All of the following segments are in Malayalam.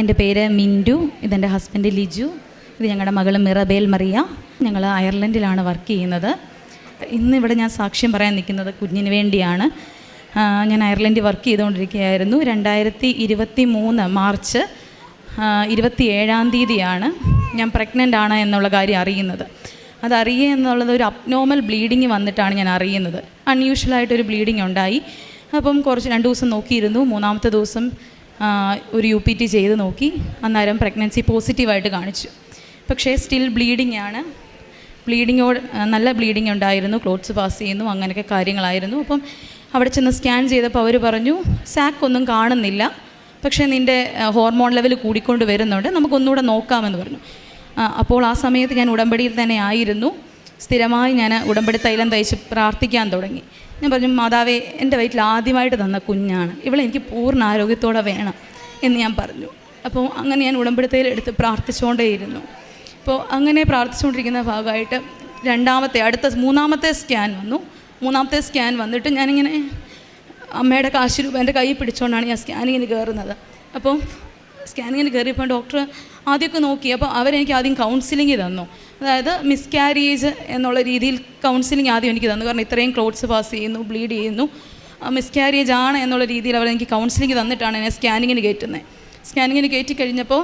എന്റെ പേര് മിന്റു ഇതെന്റെ ഹസ്ബൻഡ് ലിജു ഇത് ഞങ്ങളുടെ മകൾ മിറബേൽ മറിയ. ഞങ്ങൾ അയർലൻഡിലാണ് വർക്ക് ചെയ്യുന്നത്. ഇന്നിവിടെ ഞാൻ സാക്ഷ്യം പറയാൻ നിൽക്കുന്നത് കുഞ്ഞിന് വേണ്ടിയാണ്. ഞാൻ അയർലൻഡിൽ വർക്ക് ചെയ്തുകൊണ്ടിരിക്കുകയായിരുന്നു. രണ്ടായിരത്തി ഇരുപത്തി മൂന്ന് മാർച്ച് ഇരുപത്തി ഏഴാം തീയതിയാണ് ഞാൻ പ്രഗ്നന്റ് ആണ് എന്നുള്ള കാര്യം അറിയുന്നത്. അതറിയുക എന്നുള്ളത് ഒരു അബ്നോർമൽ ബ്ലീഡിങ് വന്നിട്ടാണ് ഞാൻ അറിയുന്നത്. അൺയൂഷ്വലായിട്ടൊരു ബ്ലീഡിങ് ഉണ്ടായി. അപ്പം കുറച്ച് രണ്ട് ദിവസം നോക്കിയിരുന്നു. മൂന്നാമത്തെ ദിവസം ഒരു യു പി ടി ചെയ്ത് നോക്കി. അന്നേരം പ്രഗ്നൻസി പോസിറ്റീവായിട്ട് കാണിച്ചു. പക്ഷേ സ്റ്റിൽ ബ്ലീഡിംഗ് ആണ്. ബ്ലീഡിങ്ങോട് നല്ല ബ്ലീഡിങ് ഉണ്ടായിരുന്നു. ക്ലോത്ത്സ് പാസ് ചെയ്യുന്നു അങ്ങനെയൊക്കെ കാര്യങ്ങളായിരുന്നു. അപ്പം അവിടെ ചെന്ന് സ്കാൻ ചെയ്തപ്പോൾ അവർ പറഞ്ഞു സാക്ക് ഒന്നും കാണുന്നില്ല. പക്ഷേ നിന്റെ ഹോർമോൺ ലെവൽ കൂടിക്കൊണ്ട് വരുന്നുണ്ട്. നമുക്കൊന്നുകൂടെ നോക്കാമെന്ന് പറഞ്ഞു. അപ്പോൾ ആ സമയത്ത് ഞാൻ ഉടമ്പടിയിൽ തന്നെ ആയിരുന്നു. സ്ഥിരമായി ഞാൻ ഉടമ്പടി തൈലം തയ്ച്ച് പ്രാർത്ഥിക്കാൻ തുടങ്ങി. ഞാൻ പറഞ്ഞു മാതാവേ എന്റെ വയറ്റിൽ ആദ്യമായിട്ട് തന്ന കുഞ്ഞാണ്. ഇവളെ എനിക്ക് പൂർണ ആരോഗ്യത്തോടെ വേണം എന്ന് ഞാൻ പറഞ്ഞു. അപ്പോൾ അങ്ങനെ ഞാൻ ഉടമ്പടി തൈലം എടുത്ത് പ്രാർത്ഥിച്ചുകൊണ്ടേയിരുന്നു. അപ്പോൾ അങ്ങനെ പ്രാർത്ഥിച്ചുകൊണ്ടിരിക്കുന്ന ഭാഗമായിട്ട് രണ്ടാമത്തെ അടുത്ത മൂന്നാമത്തെ സ്കാൻ വന്നു. മൂന്നാമത്തെ സ്കാൻ വന്നിട്ട് ഞാനിങ്ങനെ അമ്മയുടെ കാശ് രൂപ എന്റെ കൈ പിടിച്ചുകൊണ്ടാണ് ഞാൻ സ്കാനിങ്ങിന് കയറുന്നത്. അപ്പോൾ സ്കാനിങ്ങിന് കയറിയപ്പോൾ ഡോക്ടർ ആദ്യമൊക്കെ നോക്കി. അപ്പോൾ അവരെനിക്ക് ആദ്യം കൗൺസിലിംഗ് തന്നു. അതായത് മിസ്കാരിയേജ് എന്നുള്ള രീതിയിൽ കൗൺസിലിംഗ് ആദ്യം എനിക്ക് തന്നു. കാരണം ഇത്രയും ക്ലോത്ത്സ് പാസ് ചെയ്യുന്നു ബ്ലീഡ് ചെയ്യുന്നു. മിസ്കാരിയേജ് ആണ് എന്നുള്ള രീതിയിൽ അവർ എനിക്ക് കൗൺസിലിംഗ് തന്നിട്ടാണ് എന്നെ സ്കാനിങ്ങിന് കയറ്റുന്നത് സ്കാനിങ്ങിന് കയറ്റി കഴിഞ്ഞപ്പോൾ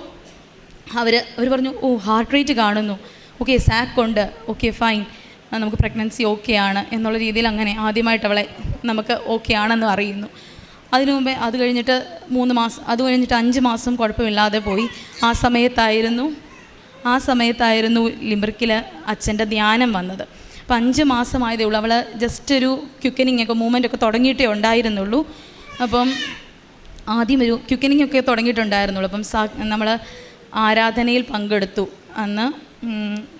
അവർ അവർ പറഞ്ഞു ഓ ഹാർട്ട് റേറ്റ് കാണുന്നു. ഓക്കെ സാക്ക് ഉണ്ട്. ഓക്കെ ഫൈൻ നമുക്ക് പ്രഗ്നൻസി ഓക്കെ ആണ്. എന്നുള്ള രീതിയിൽ അങ്ങനെ ആദ്യമായിട്ട് അവളെ നമുക്ക് ഓക്കെ ആണെന്ന് അറിയുന്നു. അതിനു മുമ്പേ അത് കഴിഞ്ഞിട്ട് മൂന്ന് മാസം അത് കഴിഞ്ഞിട്ട് അഞ്ച് മാസം കുഴപ്പമില്ലാതെ പോയി. ആ സമയത്തായിരുന്നു ആ സമയത്തായിരുന്നു ലിംബർക്കിൽ അച്ഛന്റെ ധ്യാനം വന്നത്. അപ്പം അഞ്ച് മാസമായതേ ഉള്ളൂ. അവൾ ജസ്റ്റ് ഒരു ക്യുക്കനിങ് ഒക്കെ മൂവ്മെന്റ് ഒക്കെ തുടങ്ങിയിട്ടേ ഉണ്ടായിരുന്നുള്ളൂ. അപ്പം ആദ്യം ഒരു ക്യുക്കനിങ് ഒക്കെ തുടങ്ങിയിട്ടുണ്ടായിരുന്നുള്ളൂ. അപ്പം നമ്മൾ ആരാധനയിൽ പങ്കെടുത്തു. അന്ന്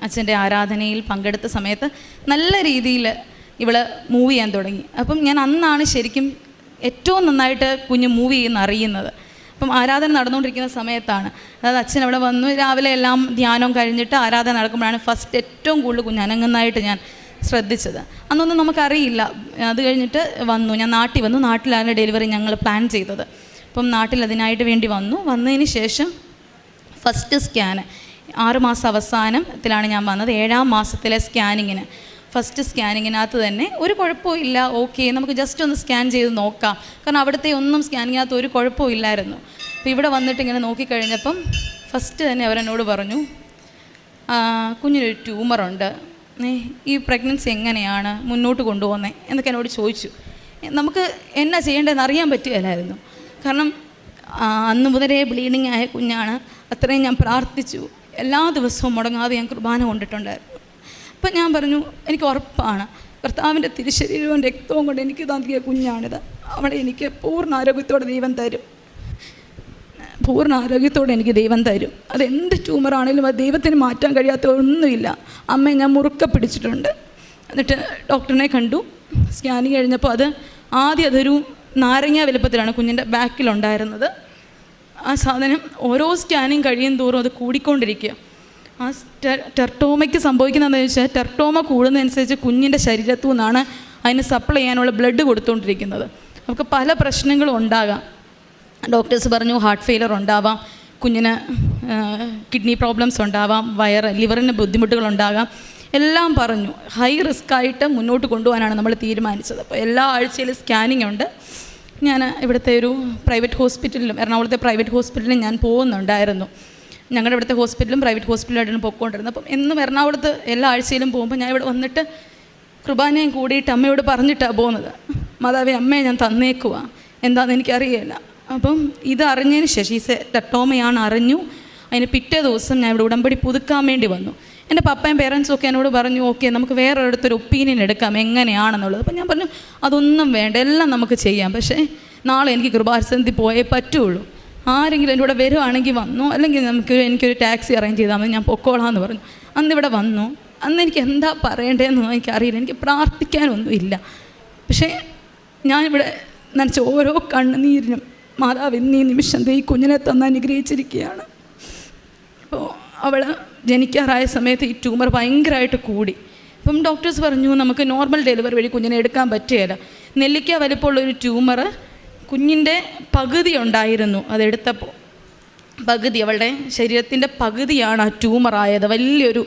അച്ഛന്റെ ആരാധനയിൽ പങ്കെടുത്ത സമയത്ത് നല്ല രീതിയിൽ ഇവൾ മൂവ് ചെയ്യാൻ തുടങ്ങി. അപ്പം ഞാൻ അന്നാണ് ശരിക്കും ഏറ്റവും നന്നായിട്ട് കുഞ്ഞ് മൂവ് ചെയ്യുന്ന അറിയുന്നത് അപ്പം ആരാധന നടന്നുകൊണ്ടിരിക്കുന്ന സമയത്താണ്. അതായത് അച്ഛൻ അവിടെ വന്നു. രാവിലെ എല്ലാം ധ്യാനവും കഴിഞ്ഞിട്ട് ആരാധന നടക്കുമ്പോഴാണ് ഫസ്റ്റ് ഏറ്റവും കൂടുതൽ കുഞ്ഞനങ്ങുന്നതായിട്ട് ഞാൻ ശ്രദ്ധിച്ചത്. അന്നൊന്നും നമുക്കറിയില്ല. അത് കഴിഞ്ഞിട്ട് വന്നു. ഞാൻ നാട്ടിൽ വന്നു. നാട്ടിലാണ് ഡെലിവറി ഞങ്ങൾ പ്ലാൻ ചെയ്തത്. അപ്പം നാട്ടിൽ അതിനായിട്ട് വേണ്ടി വന്നു. വന്നതിന് ശേഷം ഫസ്റ്റ് സ്കാന് ആറുമാസം അവസാനത്തിലാണ് ഞാൻ വന്നത്. ഏഴാം മാസത്തിലെ സ്കാനിങ്ങിന് ഫസ്റ്റ് സ്കാനിങ്ങിനകത്ത് തന്നെ ഒരു കുഴപ്പവും ഇല്ല ഓക്കെ നമുക്ക് ജസ്റ്റ് ഒന്ന് സ്കാൻ ചെയ്ത് നോക്കാം. കാരണം അവിടുത്തെ ഒന്നും സ്കാനിങ്ങിനകത്ത് ഒരു കുഴപ്പവും ഇല്ലായിരുന്നു. അപ്പോൾ ഇവിടെ വന്നിട്ട് ഇങ്ങനെ നോക്കിക്കഴിഞ്ഞപ്പം ഫസ്റ്റ് തന്നെ അവരെന്നോട് പറഞ്ഞു "ആ, കുഞ്ഞിനൊരു ട്യൂമറുണ്ട് ഈ പ്രഗ്നൻസി എങ്ങനെയാണ് മുന്നോട്ട് കൊണ്ടുപോകുന്നത് എന്നൊക്കെ എന്നോട് ചോദിച്ചു. നമുക്ക് എന്നാ ചെയ്യേണ്ടതെന്ന് അറിയാൻ പറ്റുകയില്ലായിരുന്നു. കാരണം അന്ന് മുതലേ ബ്ലീഡിങ് ആയ കുഞ്ഞാണ്. അത്രയും ഞാൻ പ്രാർത്ഥിച്ചു. എല്ലാ ദിവസവും മുടങ്ങാതെ ഞാൻ കുർബാന കൊണ്ടിട്ടുണ്ടായിരുന്നു. അപ്പം ഞാൻ പറഞ്ഞു എനിക്ക് ഉറപ്പാണ്. കർത്താവിന്റെ തിരുശരീരവും രക്തവും കൊണ്ട് എനിക്ക് നൽകിയ കുഞ്ഞാണിത്. അവിടെ എനിക്ക് പൂർണ ആരോഗ്യത്തോടെ ദൈവം തരും. പൂർണ ആരോഗ്യത്തോടെ എനിക്ക് ദൈവം തരും. അതെന്ത് ട്യൂമറാണെങ്കിലും അത് ദൈവത്തിന് മാറ്റാൻ കഴിയാത്ത ഒന്നുമില്ല. അമ്മയെ ഞാൻ മുറുക്ക പിടിച്ചിട്ടുണ്ട്. എന്നിട്ട് ഡോക്ടറിനെ കണ്ടു. സ്കാനിങ് കഴിഞ്ഞപ്പോൾ അത് ആദ്യം അതൊരു നാരങ്ങ വലുപ്പത്തിലാണ് കുഞ്ഞിന്റെ ബാക്കിലുണ്ടായിരുന്നത്. ആ സാധനം ഓരോ സ്കാനിങ് കഴിയും തോറും അത് കൂടിക്കൊണ്ടിരിക്കുക. ആ ടെർട്ടോമയ്ക്ക് സംഭവിക്കുന്നതെന്ന് വെച്ചാൽ ടെർട്ടോമ കൂടുന്നതനുസരിച്ച് കുഞ്ഞിന്റെ ശരീരത്തു നിന്നാണ് അതിന് സപ്ലൈ ചെയ്യാനുള്ള ബ്ലഡ് കൊടുത്തുകൊണ്ടിരിക്കുന്നത്. നമുക്ക് പല പ്രശ്നങ്ങളും ഉണ്ടാകാം. ഡോക്ടേഴ്സ് പറഞ്ഞു ഹാർട്ട് ഫെയിലർ ഉണ്ടാവാം കുഞ്ഞിന് കിഡ്നി പ്രോബ്ലംസ് ഉണ്ടാവാം വയറ് ലിവറിന് ബുദ്ധിമുട്ടുകൾ ഉണ്ടാകാം. എല്ലാം പറഞ്ഞു. ഹൈ റിസ്ക് ആയിട്ട് മുന്നോട്ട് കൊണ്ടുപോകാനാണ് നമ്മൾ തീരുമാനിച്ചത്. അപ്പോൾ എല്ലാ ആഴ്ചയിലും സ്കാനിങ് ഉണ്ട്. ഞാൻ ഇവിടുത്തെ ഒരു പ്രൈവറ്റ് ഹോസ്പിറ്റലിലും എറണാകുളത്തെ പ്രൈവറ്റ് ഹോസ്പിറ്റലിലും ഞാൻ പോകുന്നുണ്ടായിരുന്നു. ഞങ്ങളുടെ ഇവിടുത്തെ ഹോസ്പിറ്റലും പ്രൈവറ്റ് ഹോസ്പിറ്റലായിട്ടാണ് പൊയ്ക്കൊണ്ടിരുന്നത്. അപ്പം എന്നും എറണാകുളത്ത് എല്ലാ ആഴ്ചയിലും പോകുമ്പോൾ ഞാൻ ഇവിടെ വന്നിട്ട് കുർബാനയും കൂടിയിട്ട് അമ്മയോട് പറഞ്ഞിട്ടാണ് പോകുന്നത്. മാതാവേ അമ്മയെ ഞാൻ തന്നേക്കുവാ. എന്താണെന്ന് എനിക്കറിയില്ല അപ്പം ഇത് അറിഞ്ഞതിന് ശേഷം ഈ ടട്ടോമയാണ് അറിഞ്ഞു. അതിന് പിറ്റേ ദിവസം ഞാൻ ഇവിടെ ഉടമ്പടി പുതുക്കാൻ വേണ്ടി വന്നു. എന്റെ പപ്പയും പേരൻസും ഒക്കെ എന്നോട് പറഞ്ഞു ഓക്കെ നമുക്ക് വേറെ ഒരിടത്തൊരു ഒപ്പീനിയൻ എടുക്കാം എങ്ങനെയാണെന്നുള്ളത്. അപ്പം ഞാൻ പറഞ്ഞു അതൊന്നും വേണ്ട എല്ലാം നമുക്ക് ചെയ്യാം. പക്ഷേ നാളെ എനിക്ക് കൃപാസന്ധി പോയേ പറ്റുള്ളൂ. ആരെങ്കിലും എന്റെ കൂടെ വരുവാണെങ്കിൽ വന്നു? അല്ലെങ്കിൽ നമുക്ക് എനിക്കൊരു ടാക്സി അറേഞ്ച് ചെയ്താൽ മതി ഞാൻ പൊക്കോളാം എന്ന് പറഞ്ഞു. അന്ന് ഇവിടെ വന്നു. അന്ന് എനിക്ക് എന്താ പറയേണ്ടതെന്ന് എനിക്കറിയില്ല. എനിക്ക് പ്രാർത്ഥിക്കാനൊന്നും ഇല്ല പക്ഷേ ഞാനിവിടെ നനച്ച ഓരോ കണ്ണുനീരിനും മാതാവ് ഇന്ന് ഈ നിമിഷം ഈ കുഞ്ഞിനെ തന്ന് അനുഗ്രഹിച്ചിരിക്കുകയാണ്. അപ്പോൾ അവൾ ജനിക്കാറായ സമയത്ത് ഈ ട്യൂമർ ഭയങ്കരമായിട്ട് കൂടി. അപ്പം ഡോക്ടേഴ്സ് പറഞ്ഞു നമുക്ക് നോർമൽ ഡെലിവറി വഴി കുഞ്ഞിനെ എടുക്കാൻ പറ്റുകയില്ല. നെല്ലിക്ക വലിപ്പമുള്ള ഒരു ട്യൂമർ കുഞ്ഞിന്റെ പകുതി ഉണ്ടായിരുന്നു അതെടുത്തപ്പോൾ. പകുതി അവളുടെ ശരീരത്തിന്റെ പകുതിയാണ് ആ ട്യൂമറായത് വലിയൊരു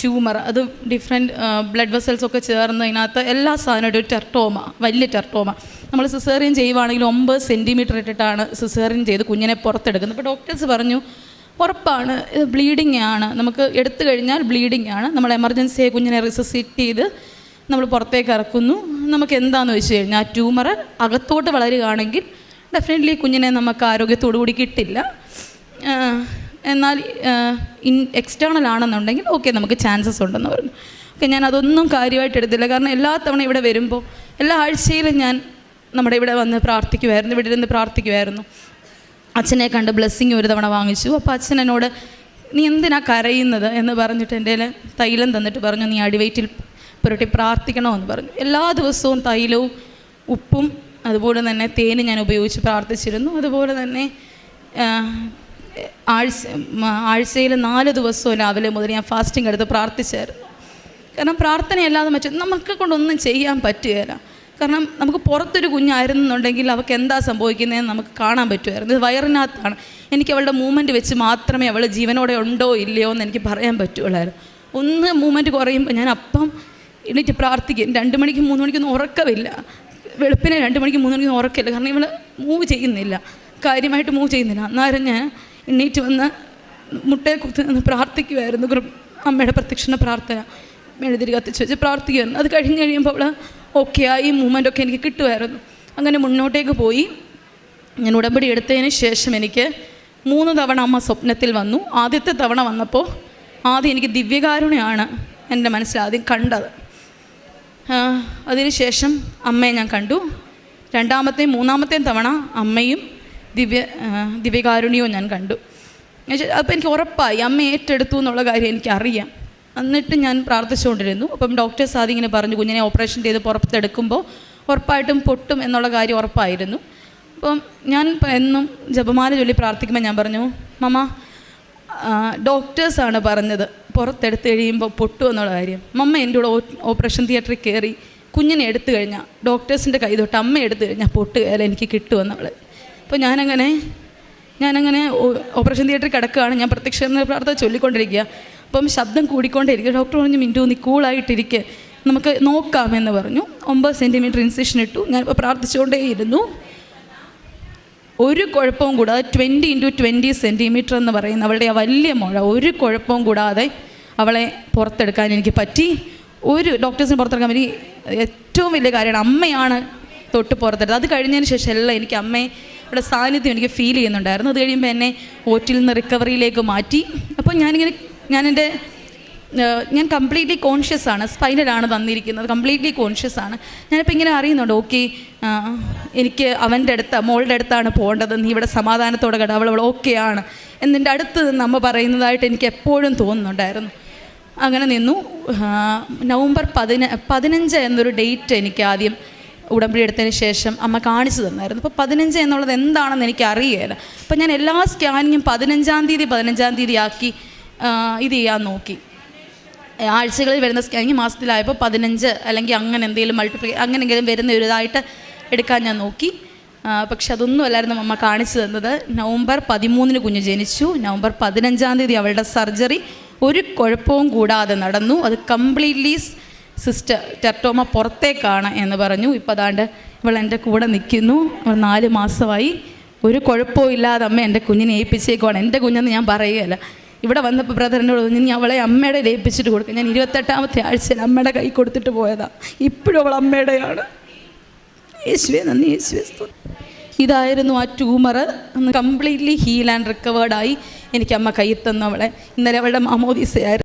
ട്യൂമർ. അത് ഡിഫറെന്റ് ബ്ലഡ് വെസൽസൊക്കെ ചേർന്ന് അതിനകത്ത് എല്ലാ സാധനവും ഒരു ടെർട്ടോമ വലിയ ടെർട്ടോമ നമ്മൾ സിസേറിയൻ ചെയ്യുവാണെങ്കിൽ ഒമ്പത് സെന്റിമീറ്റർ ഇട്ടിട്ടാണ് സിസേറിയൻ ചെയ്ത് കുഞ്ഞിനെ പുറത്തെടുക്കുന്നത്. അപ്പോൾ ഡോക്ടേഴ്സ് പറഞ്ഞു ഉറപ്പാണ് ഇത് ബ്ലീഡിങ് ആണ്. നമുക്ക് എടുത്തു കഴിഞ്ഞാൽ ബ്ലീഡിങ് ആണ്. നമ്മൾ എമർജൻസിയെ കുഞ്ഞിനെ റിസസിറ്റ് ചെയ്ത് നമ്മൾ പുറത്തേക്ക് ഇറക്കുന്നു. നമുക്ക് എന്താണെന്ന് വെച്ച് കഴിഞ്ഞാൽ ട്യൂമർ അകത്തോട്ട് വളരുകയാണെങ്കിൽ ഡെഫിനറ്റ്ലി കുഞ്ഞിനെ നമുക്ക് ആരോഗ്യത്തോടു കൂടി കിട്ടില്ല. എന്നാൽ ഇൻ എക്സ്റ്റേണൽ ആണെന്നുണ്ടെങ്കിൽ ഓക്കെ നമുക്ക് ചാൻസസ് ഉണ്ടെന്ന് പറഞ്ഞു. ഓക്കെ ഞാൻ അതൊന്നും കാര്യമായിട്ട് എടുത്തില്ല. കാരണം എല്ലാ തവണ ഇവിടെ വരുമ്പോൾ എല്ലാ ആഴ്ചയിലും ഞാൻ നമ്മുടെ ഇവിടെ വന്ന് പ്രാർത്ഥിക്കുമായിരുന്നു ഇവിടെ ഇരുന്ന് പ്രാർത്ഥിക്കുമായിരുന്നു അച്ഛനെ കണ്ട് ബ്ലെസ്സിങ് ഒരു തവണ വാങ്ങിച്ചു. അപ്പോൾ അച്ഛൻ എന്നോട് നീ എന്തിനാ കരയുന്നത്? എന്ന് പറഞ്ഞിട്ട് എന്റെ തൈലം തന്നിട്ട് പറഞ്ഞു നീ അടിവയറ്റിൽ പുരട്ടി പ്രാർത്ഥിക്കണമെന്ന് പറഞ്ഞു. എല്ലാ ദിവസവും തൈലവും ഉപ്പും അതുപോലെ തന്നെ തേനും ഞാൻ ഉപയോഗിച്ച് പ്രാർത്ഥിച്ചിരുന്നു. അതുപോലെ തന്നെ ആഴ്ച ആഴ്ചയിൽ നാല് ദിവസവും രാവിലെ മുതൽ ഞാൻ ഫാസ്റ്റിംഗ് എടുത്ത് പ്രാർത്ഥിച്ചായിരുന്നു. കാരണം പ്രാർത്ഥനയല്ലാതെ മറ്റു നമുക്ക് കൊണ്ടൊന്നും ചെയ്യാൻ പറ്റുകയില്ല കാരണം നമുക്ക് പുറത്തൊരു കുഞ്ഞായിരുന്നുണ്ടെങ്കിൽ അവൾക്ക് എന്താ സംഭവിക്കുന്നതെന്ന് നമുക്ക് കാണാൻ പറ്റുമായിരുന്നു. ഇത് വയറിനകത്താണ്. എനിക്ക് അവളുടെ മൂവ്മെന്റ് വെച്ച് മാത്രമേ അവൾ ജീവനോടെ ഉണ്ടോ ഇല്ലയോ എന്ന് എനിക്ക് പറയാൻ പറ്റുള്ളായിരുന്നു ഒന്ന് മൂവ്മെന്റ് കുറയുമ്പോൾ ഞാൻ അപ്പം എണീറ്റ് പ്രാർത്ഥിക്കും. രണ്ട് മണിക്കും മൂന്ന് മണിക്കൊന്നും ഉറക്കമില്ല. വെളുപ്പിനെ രണ്ട് മണിക്കും മൂന്ന് മണിക്കൊന്നും ഉറക്കമില്ല. കാരണം ഇവൾ മൂവ് ചെയ്യുന്നില്ല. കാര്യമായിട്ട് മൂവ് ചെയ്യുന്നില്ല. അന്നേരം ഞാൻ എണീറ്റ് വന്ന് മുട്ടയെ കുത്തി നിന്ന് പ്രാർത്ഥിക്കുമായിരുന്നു അമ്മയുടെ പ്രത്യക്ഷണ പ്രാർത്ഥന. മെഴുതിരി കത്തിച്ച് വെച്ച് പ്രാർത്ഥിക്കുമായിരുന്നു അത് കഴിഞ്ഞ് കഴിയുമ്പോൾ അവൾ ഓക്കെ ആയി. മൂവ്മെന്റൊക്കെ എനിക്ക് കിട്ടുമായിരുന്നു അങ്ങനെ മുന്നോട്ടേക്ക് പോയി. ഞാൻ ഉടമ്പടി എടുത്തതിന് ശേഷം എനിക്ക് മൂന്ന് തവണ അമ്മ സ്വപ്നത്തിൽ വന്നു. ആദ്യത്തെ തവണ വന്നപ്പോൾ ആദ്യം എനിക്ക് ദിവ്യകാരുണ്യമാണ് എന്റെ മനസ്സിൽ ആദ്യം കണ്ടത്. അതിനുശേഷം അമ്മയെ ഞാൻ കണ്ടു. രണ്ടാമത്തെയും മൂന്നാമത്തെയും തവണ അമ്മയും ദിവ്യ ദിവ്യകാരുണ്യവും ഞാൻ കണ്ടു. അപ്പോൾ എനിക്ക് ഉറപ്പായി അമ്മ ഏറ്റെടുത്തു എന്നുള്ള കാര്യം എനിക്കറിയാം. എന്നിട്ട് ഞാൻ പ്രാർത്ഥിച്ചുകൊണ്ടിരുന്നു. അപ്പം ഡോക്ടേഴ്സ് ആദ്യം ഇങ്ങനെ പറഞ്ഞു കുഞ്ഞിനെ ഓപ്പറേഷൻ ചെയ്ത് പുറത്തെടുക്കുമ്പോൾ ഉറപ്പായിട്ടും പൊട്ടും എന്നുള്ള കാര്യം ഉറപ്പായിരുന്നു. അപ്പം ഞാൻ എന്നും ജപമാല ചൊല്ലി പ്രാർത്ഥിക്കുമ്പോൾ ഞാൻ പറഞ്ഞു മമ്മ ഡോക്ടേഴ്സാണ് പറഞ്ഞത്. പുറത്തെടുത്ത് കഴിയുമ്പോൾ പൊട്ടു എന്നുള്ള കാര്യം. മമ്മ എന്റെ കൂടെ ഓപ്പറേഷൻ തിയേറ്ററിൽ കയറി കുഞ്ഞിനെ എടുത്തു കഴിഞ്ഞാൽ ഡോക്ടേഴ്സിന്റെ കൈ തൊട്ട് അമ്മ എടുത്തു കഴിഞ്ഞാൽ പൊട്ടുകയല്ല എനിക്ക് കിട്ടുമെന്നുള്ളത് അപ്പോൾ ഞാനങ്ങനെ ഞാനങ്ങനെ ഓപ്പറേഷൻ തിയേറ്ററിൽ കിടക്കുകയാണ്. ഞാൻ പ്രത്യക്ഷ പ്രാർത്ഥന ചൊല്ലിക്കൊണ്ടിരിക്കുക അപ്പം ശബ്ദം കൂടിക്കൊണ്ടിരിക്കുക ഡോക്ടർ പറഞ്ഞു മിന്റു നീ കൂളായിട്ടിരിക്കുക നമുക്ക് നോക്കാമെന്ന് പറഞ്ഞു. ഒമ്പത് സെന്റിമീറ്റർ ഇൻസിഷൻ ഇട്ടു. ഞാനിപ്പോൾ പ്രാർത്ഥിച്ചുകൊണ്ടേയിരുന്നു. ഒരു കുഴപ്പവും കൂടാതെ ട്വന്റി ഇന്റു ട്വന്റി സെന്റിമീറ്റർ എന്ന് പറയുന്ന അവളുടെ ആ വലിയ മുഴ ഒരു കുഴപ്പവും കൂടാതെ അവളെ പുറത്തെടുക്കാൻ എനിക്ക് പറ്റി. ഒരു ഡോക്ടേഴ്സിന് പുറത്തെടുക്കാൻ എനിക്ക് ഏറ്റവും വലിയ കാര്യമാണ് അമ്മയാണ് തൊട്ട് പുറത്തെടുത്തത്. അത് കഴിഞ്ഞതിന് ശേഷം എല്ലാം എനിക്ക് അമ്മയുടെ സാന്നിധ്യം എനിക്ക് ഫീൽ ചെയ്യുന്നുണ്ടായിരുന്നു. അത് കഴിയുമ്പോൾ എന്നെ ഓറ്റിൽ നിന്ന് റിക്കവറിയിലേക്ക് മാറ്റി. അപ്പോൾ ഞാനിങ്ങനെ ഞാൻ എന്റെ ഞാൻ കംപ്ലീറ്റ്ലി കോൺഷ്യസ് ആണ്. സ്പൈനലാണ് തന്നിരിക്കുന്നത് കംപ്ലീറ്റ്ലി കോൺഷ്യസ് ആണ്. ഞാനിപ്പോൾ ഇങ്ങനെ അറിയുന്നുണ്ട് ഓക്കെ എനിക്ക് അവന്റെ അടുത്ത് മോളുടെ അടുത്താണ് പോകേണ്ടത്. നീ ഇവിടെ സമാധാനത്തോടെ കേട്ടോ അവൾ അവൾ ഓക്കെ ആണ്. എന്നിന്റെ അടുത്ത് അമ്മ പറയുന്നതായിട്ട് എനിക്ക് എപ്പോഴും തോന്നുന്നുണ്ടായിരുന്നു. അങ്ങനെ നിന്നു. നവംബർ പതിന പതിനഞ്ച് എന്നൊരു ഡേറ്റ് എനിക്ക് ആദ്യം ഉടമ്പടി എടുത്തതിന് ശേഷം അമ്മ കാണിച്ചു തന്നായിരുന്നു. അപ്പോൾ പതിനഞ്ച് എന്നുള്ളത് എന്താണെന്ന് എനിക്ക് അറിയില്ല അപ്പോൾ ഞാൻ എല്ലാ സ്കാനിങ്ങും പതിനഞ്ചാം തീയതി പതിനഞ്ചാം തീയതി ആക്കി ഇത് ചെയ്യാൻ നോക്കി. ആഴ്ചകളിൽ വരുന്ന സ്കാനിങ് മാസത്തിലായപ്പോൾ പതിനഞ്ച് അല്ലെങ്കിൽ അങ്ങനെ എന്തെങ്കിലും മൾട്ടിപ്ലൈ അങ്ങനെ എന്തെങ്കിലും വരുന്ന ഒരു ഇതായിട്ട് എടുക്കാൻ ഞാൻ നോക്കി. പക്ഷെ അതൊന്നും അല്ലായിരുന്നു അമ്മ കാണിച്ചു തന്നത്. നവംബർ പതിമൂന്നിന് കുഞ്ഞ് ജനിച്ചു. നവംബർ പതിനഞ്ചാം തീയതി അവളുടെ സർജറി. ഒരു കുഴപ്പവും കൂടാതെ നടന്നു. അത് കംപ്ലീറ്റ്ലി സിസ്റ്റർ ടെർട്ടോമ പുറത്തേക്കാണ് എന്ന് പറഞ്ഞു. ഇപ്പോൾ അതാണ്ട് ഇവൾ എന്റെ കൂടെ നിൽക്കുന്നു. നാല് മാസമായി. ഒരു കുഴപ്പവും ഇല്ലാതെ അമ്മ എന്റെ കുഞ്ഞിനെ ഏൽപ്പിച്ചേക്കുവാണ്. എന്റെ കുഞ്ഞെന്ന് ഞാൻ പറയുകയല്ല. ഇവിടെ വന്നപ്പോൾ ബ്രദറിനോട് പറഞ്ഞു ഞാൻ അവളെ അമ്മയുടെ ഏൽപ്പിച്ചിട്ട് കൊടുക്കും. ഞാൻ ഇരുപത്തെട്ടാമത്തെ ആഴ്ചയിൽ അമ്മയുടെ കൈ കൊടുത്തിട്ട് പോയതാണ് ഇപ്പോഴും അവൾ അമ്മയുടെയാണ്. യേശുവേ നന്ദി. യേശുവെ. ഇതായിരുന്നു ആ ട്യൂമർ. കംപ്ലീറ്റ്ലി ഹീൽ ആൻഡ് റിക്കവേർഡായി എനിക്ക് അമ്മ കൈ തന്നവളെ. ഇന്നലെ അവളുടെ മാമോദീസയായിരുന്നു.